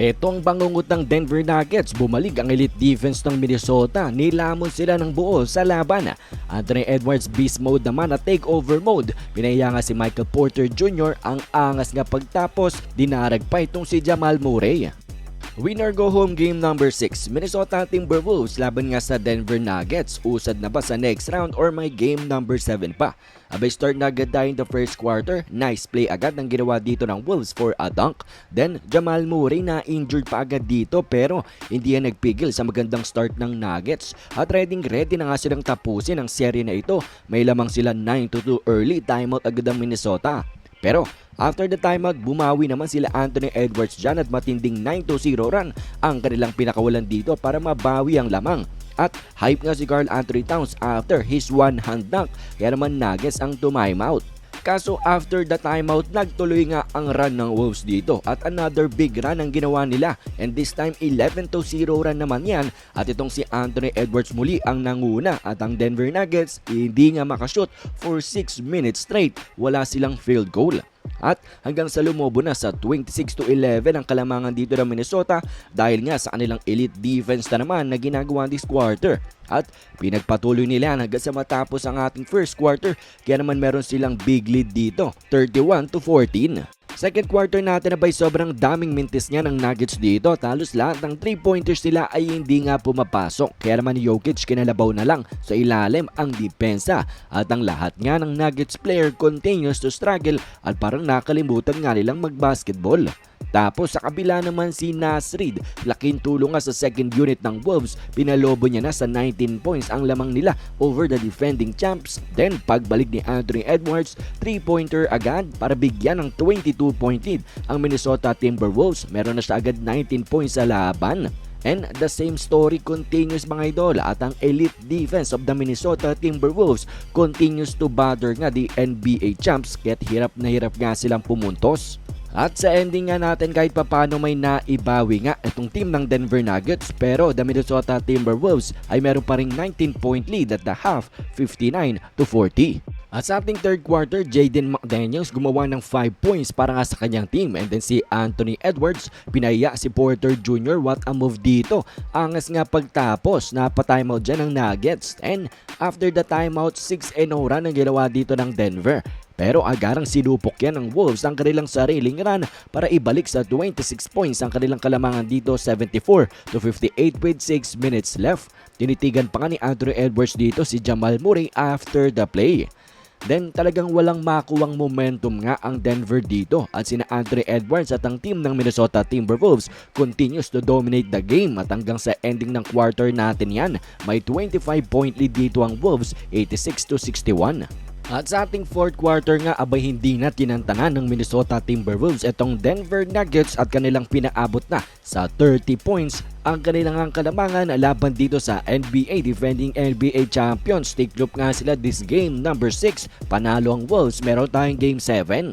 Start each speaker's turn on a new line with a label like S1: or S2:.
S1: Heto ang bangungot ng Denver Nuggets. Bumalik ang elite defense ng Minnesota. Nilamon sila ng buo sa laban. Anthony Edwards beast mode naman at takeover mode. Pinaya si Michael Porter Jr. ang angas nga pagtapos. Dinarag pa itong si Jamal Murray. Winner go home game number 6. Minnesota Timberwolves laban nga sa Denver Nuggets. Usad na ba sa next round or may game number 7 pa? Abay start na agad tayo the first quarter. Nice play agad ang ginawa dito ng Wolves for a dunk. Then Jamal Murray na injured pa agad dito pero hindi yan nagpigil sa magandang start ng Nuggets. At ready ready na nga silang tapusin ang serye na ito. May lamang sila 9 to 2 early timeout agad ang Minnesota. Pero after the timeout, bumawi naman sila Anthony Edwards dyan at matinding 9-0 run ang kanilang pinakawalan dito para mabawi ang lamang. At hype nga si Carl Anthony Towns after his one-hand dunk kaya naman Nuggets ang tumimeout. Kaso after the timeout, nagtuloy nga ang run ng Wolves dito. At another big run ang ginawa nila. And this time 11 to 0 run naman yan. At itong si Anthony Edwards muli ang nanguna. At ang Denver Nuggets hindi nga makashoot for 6 minutes straight. Wala silang field goal. At hanggang sa lumobo na sa 26 to 11 ang kalamangan dito ng Minnesota dahil nga sa kanilang elite defense na naman na ginagawa this quarter. At pinagpatuloy nila hanggang sa matapos ang ating first quarter kaya naman meron silang big lead dito 31 to 14. Second quarter natin na by sobrang daming mintis niya ng Nuggets dito. Talos lahat ng 3-pointers nila ay hindi nga pumapasok. Kaya naman ni Jokic kinalabaw na lang sa ilalim ang depensa. At ang lahat nga ng Nuggets player continues to struggle at parang nakalimutan nga nilang magbasketball. Tapos sa kabila naman si Nasrid, laking tulong nga sa second unit ng Wolves, pinalobo niya na sa 19 points ang lamang nila over the defending champs. Then pagbalik ni Anthony Edwards, 3-pointer agad para bigyan ng 22 point lead ang Minnesota Timberwolves. Meron na siya agad 19 points sa laban. And the same story continues mga idol at ang elite defense of the Minnesota Timberwolves continues to bother nga the NBA champs kaya't hirap na hirap nga silang pumuntos. At sa ending nga natin kahit papano may naibawi nga itong team ng Denver Nuggets pero the Minnesota Timberwolves ay meron pa ring 19 point lead at the half 59 to 40. At sa ating third quarter, Jaden McDaniels gumawa ng 5 points para nga sa kanyang team. And then si Anthony Edwards, pinaya si Porter Jr. What a move dito. Angas nga pagtapos, napatimeout dyan ng Nuggets. And after the timeout, 6-0 run ang ginawa dito ng Denver. Pero agarang sinupok yan ng Wolves ang kanilang sariling run para ibalik sa 26 points ang kanilang kalamangan dito 74 to 58 with 6 minutes left. Tinitigan pa nga ni Anthony Edwards dito si Jamal Murray after the play. Then talagang walang makuwang momentum nga ang Denver dito at sina Anthony Edwards at ang team ng Minnesota Timberwolves continues to dominate the game at hanggang sa ending ng quarter natin yan may 25 point lead dito ang Wolves 86 to 61. At sa ating fourth quarter nga abay hindi na tinantanan ng Minnesota Timberwolves itong Denver Nuggets at kanilang pinaabot na sa 30 points ang kanilang ang kalamangan laban dito sa NBA defending NBA champions. Take loop nga sila this game number 6. Panalo ang Wolves, meron tayong game 7.